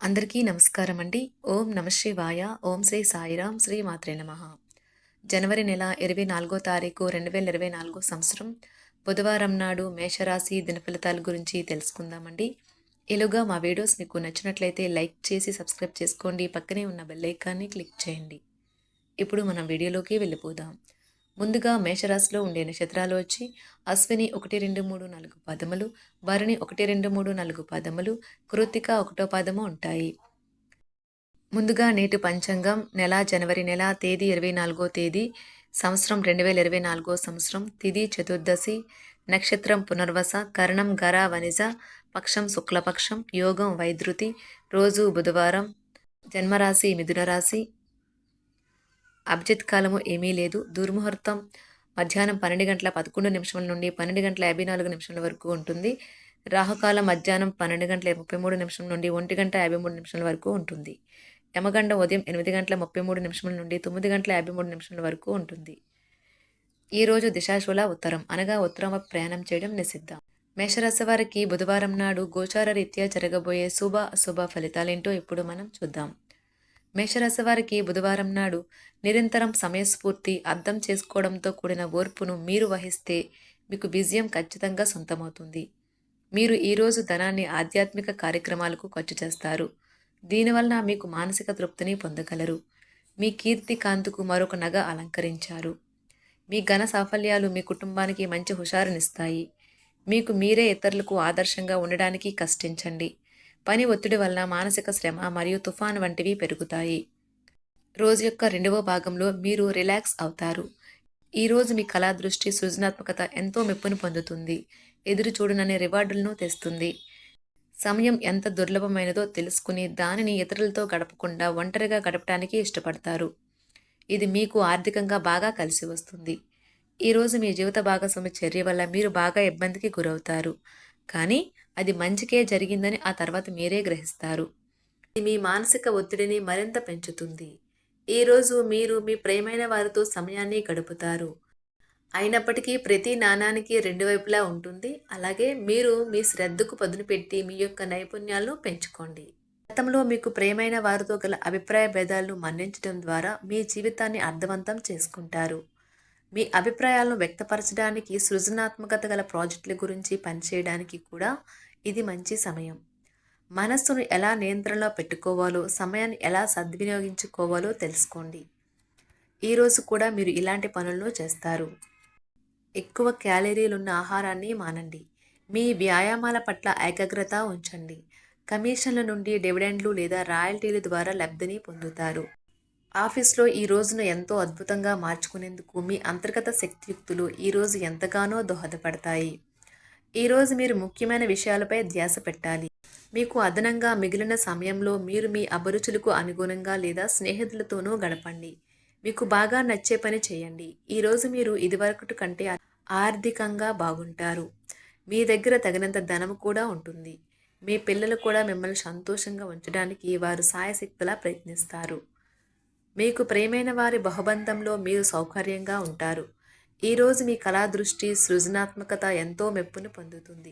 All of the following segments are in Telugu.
అందరికీ నమస్కారం అండి ఓం నమ శివాయ ఓం శ్రీ సాయిరాం శ్రీ మాత్రే నమ. జనవరి నెల ఇరవై నాలుగో తారీఖు రెండు వేల ఇరవై నాలుగో సంవత్సరం. బుధవారం నాడు మేషరాశి దినఫలితాల గురించి తెలుసుకుందామండి. ఇలాగా మా వీడియోస్ మీకు నచ్చినట్లయితే లైక్ చేసి సబ్స్క్రైబ్ చేసుకోండి. పక్కనే ఉన్న బెల్ ఐకాన్ని క్లిక్ చేయండి. ఇప్పుడు మనం వీడియోలోకి వెళ్ళిపోదాం. ముందుగా మేషరాశిలో ఉండే నక్షత్రాలు వచ్చి అశ్విని ఒకటి రెండు మూడు నాలుగు పదములు భరణి ఒకటి రెండు మూడు నాలుగు పదములు కృతిక ఒకటో పదము ఉంటాయి. ముందుగా నేటి పంచాంగం నెల జనవరి నెల తేదీ ఇరవై నాలుగో తేదీ సంవత్సరం రెండు వేల ఇరవై నాలుగో సంవత్సరం తిది చతుర్దశి నక్షత్రం పునర్వస కరణం గర వనిజ పక్షం శుక్లపక్షం యోగం వైద్రుతి రోజు బుధవారం జన్మరాశి మిథున రాశి అభిజిత్ కాలము ఏమీ లేదు. దుర్ముహూర్తం మధ్యాహ్నం పన్నెండు గంటల పదకొండు నిమిషముల నుండి పన్నెండు గంటల యాభై నాలుగు నిమిషాల వరకు ఉంటుంది. రాహుకాలం మధ్యాహ్నం పన్నెండు గంటల ముప్పై మూడు నిమిషం నుండి ఒంటి గంట యాభై మూడు నిమిషాల వరకు ఉంటుంది. యమగండ ఉదయం ఎనిమిది గంటల ముప్పై మూడు నిమిషముల నుండి తొమ్మిది గంటల యాభై మూడు నిమిషాల వరకు ఉంటుంది. ఈరోజు దిశాశూల ఉత్తరం. అనగా ఉత్తరం ప్రయాణం చేయడం నిషిద్ధం. మేషరాశి వారికి బుధవారం నాడు గోచార రీత్యా జరగబోయే శుభ అశుభ ఫలితాలేంటో ఇప్పుడు మనం చూద్దాం. మేషరాశి వారికి బుధవారం నాడు నిరంతరం సమయస్ఫూర్తి అర్థం చేసుకోవడంతో కూడిన ఓర్పును మీరు వహిస్తే మీకు విజయం ఖచ్చితంగా సొంతమవుతుంది. మీరు ఈరోజు ధనాన్ని ఆధ్యాత్మిక కార్యక్రమాలకు ఖర్చు చేస్తారు. దీనివలన మీకు మానసిక తృప్తిని పొందగలరు. మీ కీర్తి కాంతుకు మరొక నగ అలంకరించారు. మీ ఘన సాఫల్యాలు మీ కుటుంబానికి మంచి హుషారునిస్తాయి. మీకు మీరే ఇతరులకు ఆదర్శంగా ఉండడానికి కష్టించండి. పని ఒత్తిడి వలన మానసిక శ్రమ మరియు తుఫాన్ వంటివి పెరుగుతాయి. రోజు యొక్క రెండవ భాగంలో మీరు రిలాక్స్ అవుతారు. ఈరోజు మీ కళా దృష్టి సృజనాత్మకత ఎంతో మెప్పును పొందుతుంది. ఎదురు చూడననే రివార్డులను తెస్తుంది. సమయం ఎంత దుర్లభమైనదో తెలుసుకుని దానిని ఇతరులతో గడపకుండా ఒంటరిగా గడపడానికి ఇష్టపడతారు. ఇది మీకు ఆర్థికంగా బాగా కలిసి వస్తుంది. ఈరోజు మీ జీవిత భాగస్వామి చర్య వల్ల మీరు బాగా ఇబ్బందికి గురవుతారు. కానీ అది మంచికే జరిగిందని ఆ తర్వాత మీరే గ్రహిస్తారు. ఇది మీ మానసిక ఒత్తిడిని మరింత పెంచుతుంది. ఈరోజు మీరు మీ ప్రేమైన వారితో సమయాన్ని గడుపుతారు. అయినప్పటికీ ప్రతి నాణానికి రెండు వైపులా ఉంటుంది. అలాగే మీరు మీ శ్రద్ధకు పదును పెట్టి మీ యొక్క నైపుణ్యాలను పెంచుకోండి. గతంలో మీకు ప్రేమైన వారితో గల అభిప్రాయ భేదాలను మన్నించడం ద్వారా మీ జీవితాన్ని అర్థవంతం చేసుకుంటారు. మీ అభిప్రాయాలను వ్యక్తపరచడానికి సృజనాత్మకత గల ప్రాజెక్టుల గురించి పనిచేయడానికి కూడా ఇది మంచి సమయం. మనస్సును ఎలా నియంత్రణలో పెట్టుకోవాలో సమయాన్ని ఎలా సద్వినియోగించుకోవాలో తెలుసుకోండి. ఈరోజు కూడా మీరు ఇలాంటి పనులను చేస్తారు. ఎక్కువ క్యాలరీలున్న ఆహారాన్ని మానండి. మీ వ్యాయామాల పట్ల ఏకాగ్రత ఉంచండి. కమిషన్ల నుండి డివిడెండ్లు లేదా రాయల్టీల ద్వారా లబ్ధిని పొందుతారు. ఆఫీస్లో ఈ రోజును ఎంతో అద్భుతంగా మార్చుకునేందుకు మీ అంతర్గత శక్తియుక్తులు ఈరోజు ఎంతగానో దోహదపడతాయి. ఈరోజు మీరు ముఖ్యమైన విషయాలపై ధ్యాస పెట్టాలి. మీకు అదనంగా మిగిలిన సమయంలో మీరు మీ అభిరుచులకు అనుగుణంగా లేదా స్నేహితులతోనూ గడపండి. మీకు బాగా నచ్చే పని చేయండి. ఈరోజు మీరు ఇదివరకటి కంటే ఆర్థికంగా బాగుంటారు. మీ దగ్గర తగినంత ధనం కూడా ఉంటుంది. మీ పిల్లలు కూడా మిమ్మల్ని సంతోషంగా ఉంచడానికి వారు సాయశక్తులా ప్రయత్నిస్తారు. మీకు ప్రేమైన వారి బహుబంధంలో మీరు సౌకర్యంగా ఉంటారు. ఈరోజు మీ కళా దృష్టి సృజనాత్మకత ఎంతో మెప్పును పొందుతుంది.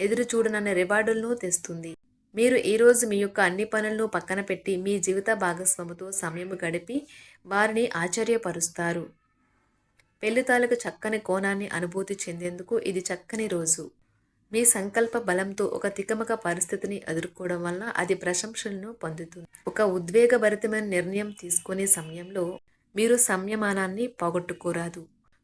ఎదురు చూడనన్న రివార్డులను తెస్తుంది. మీరు ఈరోజు మీ యొక్క అన్ని పనులను పక్కన పెట్టి మీ జీవిత భాగస్వామితో సమయం గడిపి వారిని ఆశ్చర్యపరుస్తారు. పెళ్ళి తాలూకు చక్కని కోణాన్ని అనుభూతి చెందేందుకు ఇది చక్కని రోజు. మీ సంకల్ప బలంతో ఒక తికమక పరిస్థితిని ఎదుర్కోవడం వలన అది ప్రశంసలను పొందుతుంది. ఒక ఉద్వేగభరితమైన నిర్ణయం తీసుకునే సమయంలో మీరు సంయమానాన్ని పోగొట్టుకోరాదు.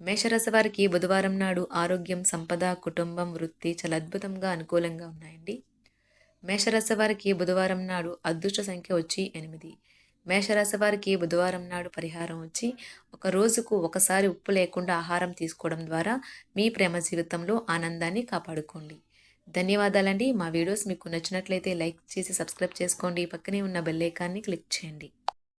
మేషరాశి వారికి బుధవారం నాడు ఆరోగ్యం సంపద కుటుంబం వృత్తి చాలా అద్భుతంగా అనుకూలంగా ఉన్నాయండి. మేషరాశి వారికి బుధవారం నాడు అదృష్ట సంఖ్య వచ్చి ఎనిమిది. మేషరాశి వారికి బుధవారం నాడు పరిహారం వచ్చి ఒక రోజుకు ఒకసారి ఉప్పు లేకుండా ఆహారం తీసుకోవడం ద్వారా మీ ప్రేమ జీవితంలో ఆనందాన్ని కాపాడుకోండి. ధన్యవాదాలండి. మా వీడియోస్ మీకు నచ్చినట్లయితే లైక్ చేసి సబ్స్క్రైబ్ చేసుకోండి. పక్కనే ఉన్న బెల్లైకాన్ని క్లిక్ చేయండి.